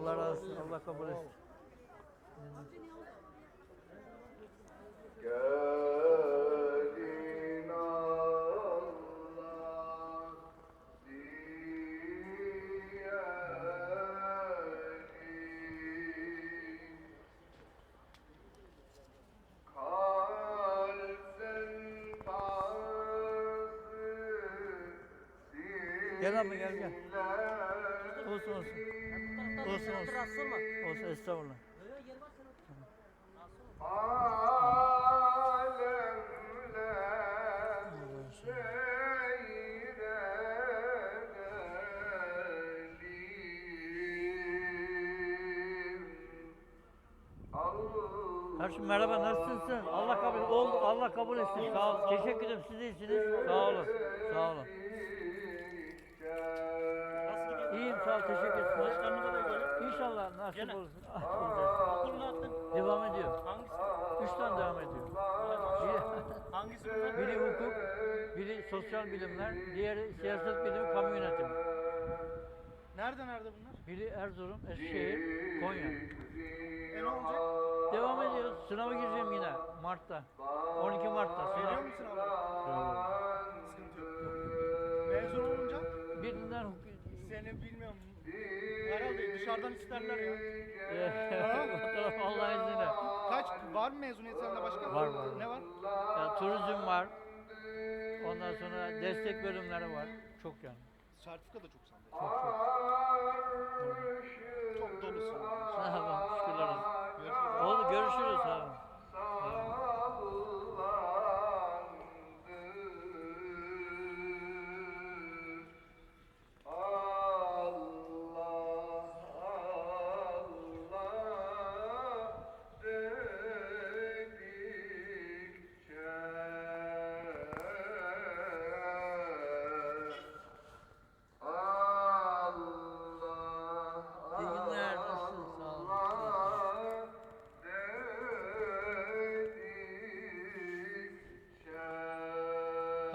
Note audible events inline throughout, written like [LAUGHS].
Allah razı olsun. Allah kabul etsin. Gelin Allah diyelim Kalsen bazı Gel abi gel gel. Olsun olsun. Olsun olsun. Olsun estağfurullah. Kardeşim merhaba nasılsın? Allah kabul oldu. Allah kabul etsin. Sağ ol. Teşekkür ederim. Siz iyisiniz. Sağ olun. Sağ olun. İyiyim sağ ol. Teşekkür ederim. Başkanlığı da böyle. İnşallah nasip Gene. olsun. Ah, olacak. Okul ne yaptın? Devam ediyor. Hangisi? Üç tane devam ediyor. Biri, Hangisi bunlar? biri hukuk, biri sosyal bilimler, diğeri siyaset bilimi, kamu yönetimi. Nerede nerede bunlar? Biri Erzurum, Eskişehir, Konya. E ne olacak? Devam ediyoruz. Sınava gireceğim yine Mart'ta. 12 Mart'ta Veriyor sınav. musun abi? Sıkıntı yok. Mezun olunca Birinden hukuk... seni bilmiyorum. Herhalde dışarıdan isterler ya. taraf [LAUGHS] Allah'ın izniyle. Kaç var mı mezuniyet sende başka? Var, var. Ne var? Ya, turizm var. Ondan sonra destek bölümleri var. Çok yani. Sertifika da çok sende. Çok çok. Çok dolusun. [LAUGHS] Ne yapalım? Şükürler olsun. Görüşürüz. Oldu görüşürüz abi.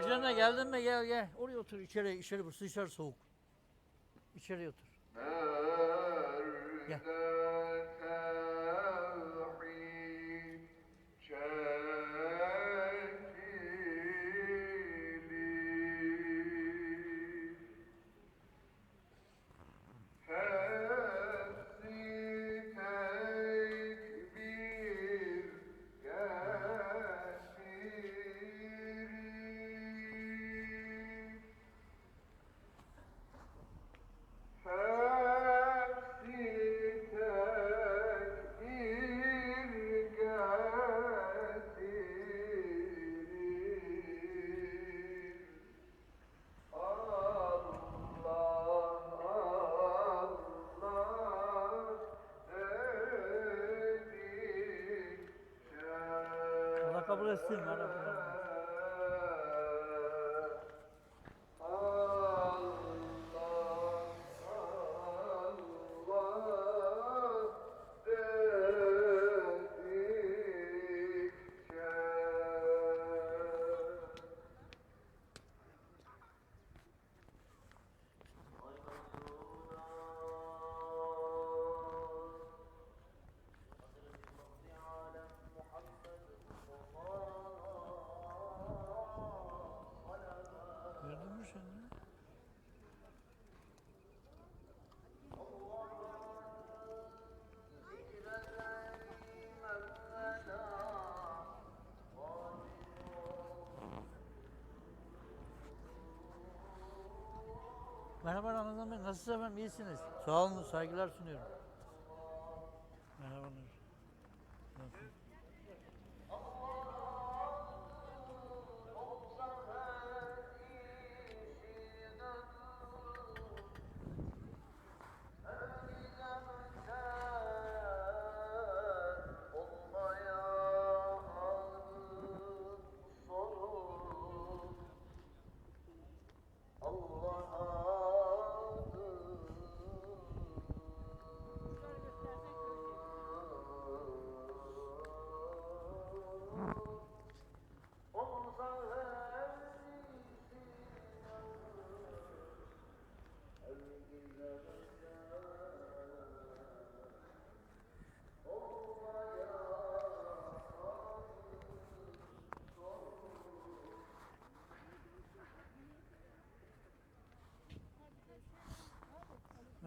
Dedikçe Hacı Emre geldin mi? Gel gel. Oraya otur içeri. içeri burası dışarı soğuk. İçeri otur. Gel. Kabul etsin. Merhaba. Gördün ya? Merhaba Ramazan Bey, nasılsınız efendim? İyisiniz. Sağ olun, saygılar sunuyorum. Merhabalar. Nasılsınız?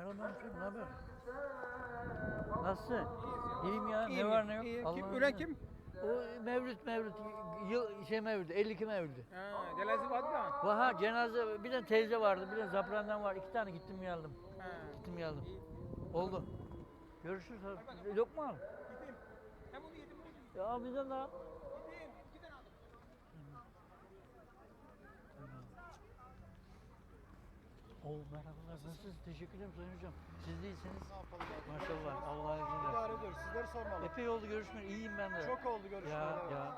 Mahmut ne haber? Nasılsın? İyiyim ya. Ne var ne yok? iyi. Kim? Allah'ın Ölen kim? O Mevlüt Mevlüt. Yıl, şey Mevlüt. 52 Mevlüt. Ha, cenaze vardı da. Vaha cenaze bir de teyze vardı. Bir de zaprandan var. İki tane gittim geldim. Ha. Gittim geldim. İyi. Oldu. Görüşürüz. mu al? Gideyim. Yedim bunu yedim. Ya bizden de al. Gideyim. Gidin aldım. Oo merhabalar. Nasılsınız? Teşekkür ederim Sayın Hocam. Siz de iyisiniz. Ne yapalım? Maşallah. Allah'a izniyle. İdare ediyoruz. Sizleri sormalı. Epey oldu görüşmeli. İyiyim ben de. Çok oldu görüşmeler. Ya evet. ya.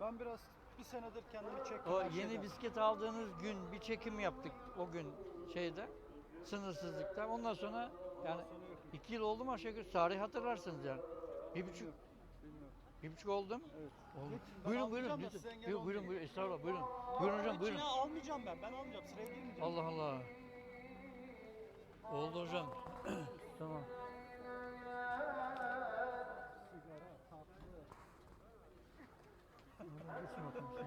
Ben biraz bir senedir kendimi çektim. O her yeni şeyden. bisiklet aldığınız gün bir çekim yaptık o gün şeyde sınırsızlıkta. Ondan sonra yani iki yıl oldu mu aşağı yukarı tarih hatırlarsınız yani. Bir buçuk, Bilmiyorum. bir buçuk oldu mu? Evet. Oldu. Ben Buyurun buyurun. lütfen. Buyurun buyurun. Estağfurullah buyurun. Buyurun hocam buyurun. İçine almayacağım ben. Ben almayacağım. Sıraya girmeyeceğim. Allah Allah. Oldu hocam. [CLEARS THROAT] tamam. [CLEARS THROAT] Sigara, tatlı. Oradan geçin bakalım sen.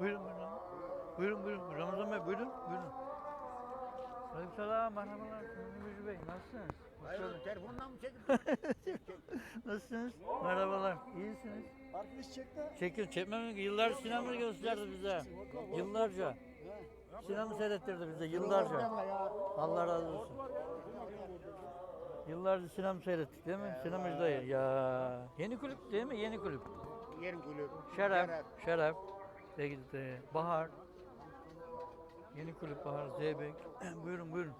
Buyurun buyurun. Buyurun buyurun. Ramazan Bey buyurun. Buyurun. Aleykümselam. Merhabalar. Müdür Bey nasılsınız? Geldiniz. Telefondan mı çekip? [LAUGHS] Nasılsınız? Merhabalar. İyisiniz. Arkadaş çekti. Çekil çekmem yıllar sinema gösterdi bize. Yıllarca. Sinema seyrettirdi bize yıllarca. Allah razı olsun. Yıllarca sinema seyrettik değil mi? Sinemacı dayı. Ya yeni kulüp değil mi? Yeni kulüp. Yerin kulübü. Şeref, Şeref. Sevgili Bahar. Yeni kulüp Bahar, Zeybek. [CLEARS THROAT] buyurun buyurun.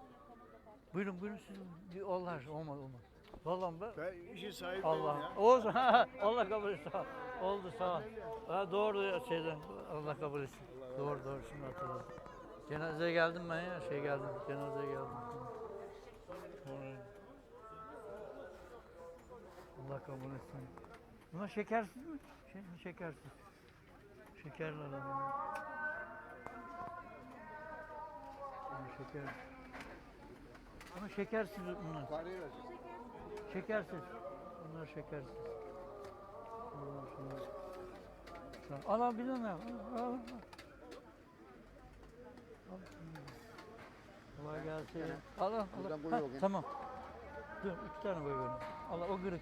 Buyurun buyurun siz. Bir Allah aşkına olmaz olmaz. Vallahi ben Ben işin sahibiyim Allah. ya. Olsun. [LAUGHS] Allah kabul etsin. Oldu sağ ol. Ha, doğru ya şeyden. Allah kabul etsin. Doğru doğru şimdi hatırladım. Cenazeye geldim ben ya. Şey geldim. Cenazeye geldim. Allah kabul etsin. Bunlar şekersiz mi? Şey, şekersiz. Şekerli alalım. Şeker. Ama şekersiz bunlar. Verecek. Şekersiz. Bunlar şekersiz. Bunlar. Tamam. Al al bir tane al. Al, al. Al. Kolay gelsin. Al al. al. Buradan koy Ha, bakayım. Tamam. Dur iki tane koy benim. Al al, o kırık.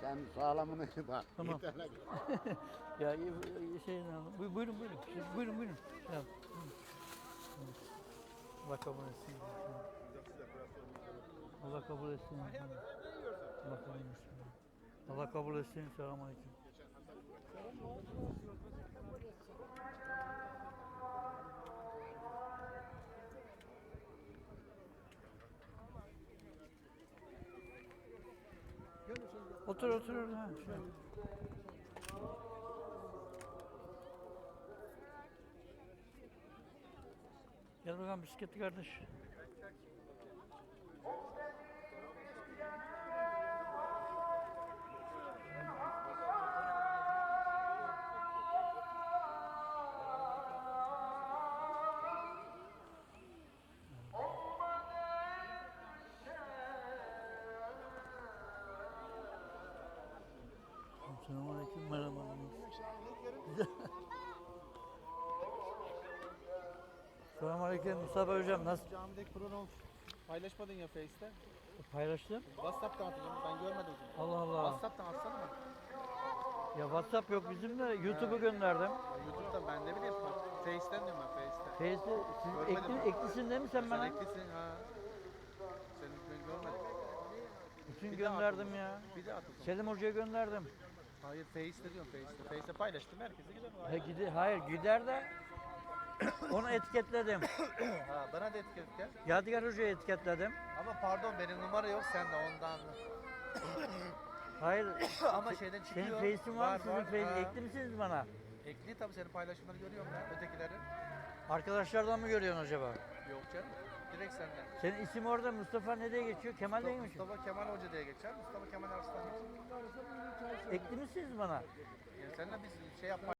Sen sağlamını bak. Tamam. Yeter lan. [LAUGHS] Ya y- şey Bu- buyurun buyurun. Buyurun buyurun. Şey yap. Allah kabul etsin. Allah kabul etsin. Allah kabul etsin. Allah kabul etsin. Selamun aleyküm. Otur otur ha, Şey. Gel bakalım bisikletli kardeş. Selamünaleyküm Mustafa hocam nasıl Camideki program paylaşmadın ya Face'te. paylaştın? Whatsapp'tan atacağım. Ben görmedim. Allah Allah. Whatsapp'tan atsana mı? Ya WhatsApp yok bizim de YouTube'a gönderdim. YouTube'dan ben ne bileyim. Face'ten diyorum ben Face'ten. Face'de siz Görmedim. ekli, eklisin değil mi sen Sen bana? eklisin ha. Seni ben görmedim. Bütün daha gönderdim ya. Bir de at o zaman. Selim Hoca'ya gönderdim. Hayır Face'te diyorum Face'te. Face'te paylaştım herkese gider. He gidi hayır gider de onu etiketledim. Ha bana da etiket gel. Yadigar Hoca'yı etiketledim. Ama pardon benim numara yok sende ondan. Hayır [COUGHS] Ama şeyden senin çıkıyor. Face'in var mı? Sizin Face Ha. ekli misiniz bana? Ekli tabii senin paylaşımları görüyorum ben ötekileri. Arkadaşlardan mı görüyorsun acaba? Yok canım. Direkt senden. Senin isim orada Mustafa ne diye geçiyor? Kemal diye mi geçiyor? Mustafa Kemal Hoca diye geçer. Mustafa Kemal Arslan. Ekli misiniz bana? Yani seninle biz şey yapma